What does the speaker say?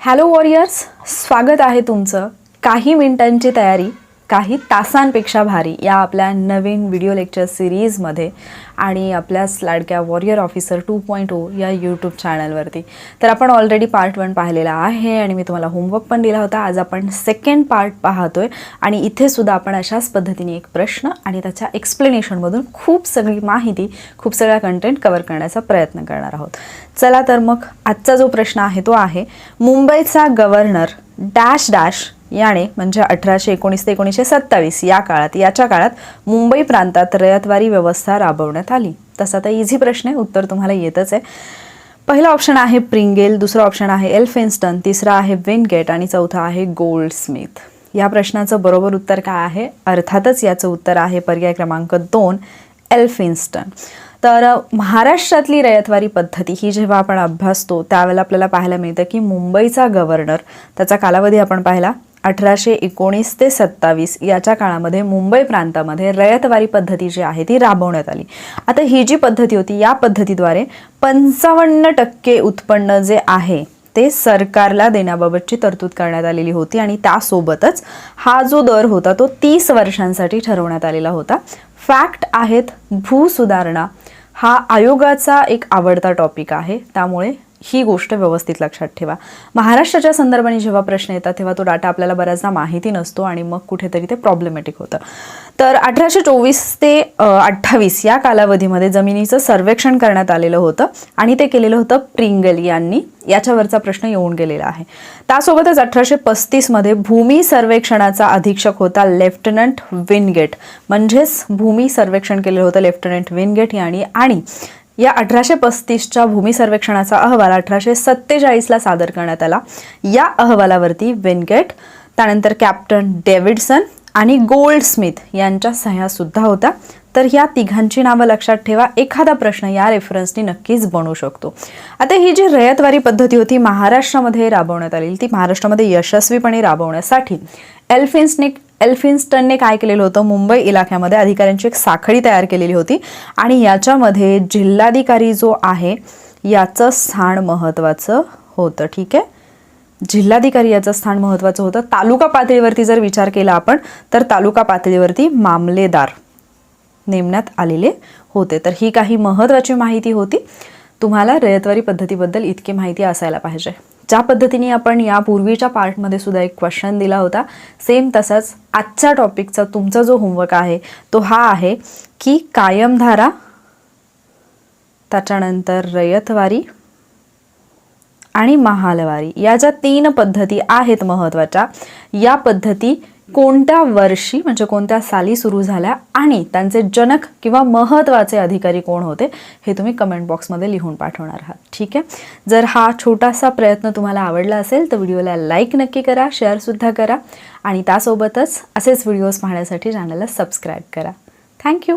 Hello warriors स्वागत आहे तुमचं काही मिनिटांची तयारी. काही तासांपेक्षा भारी या आपल्या नवीन व्हिडिओ लेक्चर सिरीजमध्ये आणि आपल्याच लाडक्या warrior officer two point O या यूट्यूब चॅनलवरती तर आपण ऑलरेडी पार्ट वन पाहिलेला आहे आणि मी तुम्हाला होमवर्क पण दिला होता. आज आपण सेकंड पार्ट पाहतोय आणि इथे सुद्धा आपण अशाच पद्धतीने एक प्रश्न आणि त्याच्या एक्सप्लेनेशनमधून खूप सगळी माहिती खूप सगळा कंटेंट कवर करण्याचा प्रयत्न करणार आहोत. चला तर मग आजचा जो प्रश्न आहे तो आहे मुंबईचा गव्हर्नर डॅश डॅश याने म्हणजे अठराशे एकोणीस ते एकोणीसशे सत्तावीस या काळात याच्या काळात मुंबई प्रांतात रयतवारी व्यवस्था राबवण्यात आली. तसा तर इझी प्रश्न आहे उत्तर तुम्हाला येतच आहे. पहिला ऑप्शन आहे प्रिंगेल दुसरा ऑप्शन आहे एल्फिन्स्टन तिसरा आहे विनगेट आणि चौथा आहे गोल्ड स्मिथ या प्रश्नाचं बरोबर उत्तर काय आहे? अर्थातच याचं उत्तर आहे पर्याय क्रमांक दोन एल्फिन्स्टन तर महाराष्ट्रातली रयतवारी पद्धती ही जेव्हा आपण अभ्यासतो त्यावेळेला आपल्याला पाहायला मिळतं की मुंबईचा गव्हर्नर त्याचा कालावधी आपण पाहिला अठराशे एकोणीस ते सत्तावीस याच्या काळामध्ये मुंबई प्रांतामध्ये रयतवारी पद्धती जी आहे ती राबवण्यात आली. आता ही जी पद्धती होती या पद्धतीद्वारे पंचावन्न टक्के उत्पन्न जे आहे ते सरकारला देण्याबाबतची तरतूद करण्यात आलेली होती आणि त्यासोबतच हा जो दर होता तो तीस वर्षांसाठी ठरवण्यात आलेला होता. फॅक्ट आहेत भूसुधारणा हा आयोगाचा एक आवडता टॉपिक आहे. त्यामुळे ही गोष्ट व्यवस्थित लक्षात ठेवा. महाराष्ट्राच्या संदर्भाने जेव्हा प्रश्न येतात तेव्हा तो डाटा आपल्याला बऱ्याचदा माहिती नसतो आणि मग कुठेतरी ते प्रॉब्लेमॅटिक होतं. तर अठराशे चोवीस ते अठ्ठावीस या कालावधीमध्ये जमिनीचं सर्वेक्षण करण्यात आलेलं होतं आणि ते केलेलं होतं प्रिंगल यांनी. याच्यावरचा प्रश्न येऊन गेलेला आहे. त्यासोबतच अठराशे पस्तीसमध्ये भूमी सर्वेक्षणाचा अधीक्षक होता लेफ्टनंट विनगेट. म्हणजेच भूमी सर्वेक्षण केलेलं होतं लेफ्टनंट विनगेट यांनी आणि या अठराशे पस्तीसच्या भूमी सर्वेक्षणाचा अहवाल अठराशे सत्तेचाळीसला सादर करण्यात आला. या अहवालावरती विनगेट त्यानंतर कॅप्टन डेव्हिडसन आणि गोल्ड स्मिथ यांच्या सह्यासुद्धा होत्या. तर या तिघांची नावं लक्षात ठेवा. एखादा प्रश्न या रेफरन्सनी नक्कीच बनू शकतो. आता ही जी रयतवारी पद्धती होती महाराष्ट्रामध्ये राबवण्यात आलेली ती महाराष्ट्रामध्ये यशस्वीपणे राबवण्यासाठी एल्फिन्सने एल्फिन्स्टनने काय केलेलं होतं? मुंबई इलाक्यामध्ये अधिकाऱ्यांची एक साखळी तयार केलेली होती आणि याच्यामध्ये जिल्हाधिकारी जो आहे याचं स्थान महत्त्वाचं होतं. ठीक आहे? जिल्हाधिकारी याचं स्थान महत्त्वाचं होतं. तालुका पातळीवरती जर विचार केला आपण तर तालुका पातळीवरती मामलेदार नेमण्यात आलेले होते. तर ही काही महत्त्वाची माहिती होती. तुम्हाला रयतवारी पद्धतीबद्दल इतकी माहिती असायला पाहिजे. ज्या पद्धतीने आपण यापूर्वीच्या पार्टमध्ये सुद्धा एक क्वेश्चन दिला होता सेम तसाच आजच्या टॉपिकचा तुमचा जो होमवर्क आहे तो हा आहे की कायमधारा त्याच्यानंतर रयतवारी आणि महालवारी. या ज्या तीन पद्धती आहेत महत्त्वाच्या या पद्धती कोणत्या वर्षी म्हणजे कोणत्या साली सुरू झाल्या आणि त्यांचे जनक किंवा महत्त्वाचे अधिकारी कोण होते हे तुम्ही कमेंट बॉक्समध्ये लिहून पाठवणार आहात. ठीक आहे? जर हा छोटासा प्रयत्न तुम्हाला आवडला असेल तर व्हिडिओला लाईक नक्की करा शेअरसुद्धा करा आणि त्यासोबतच असेच व्हिडिओज पाहण्यासाठी चॅनलला सबस्क्राईब करा. थँक्यू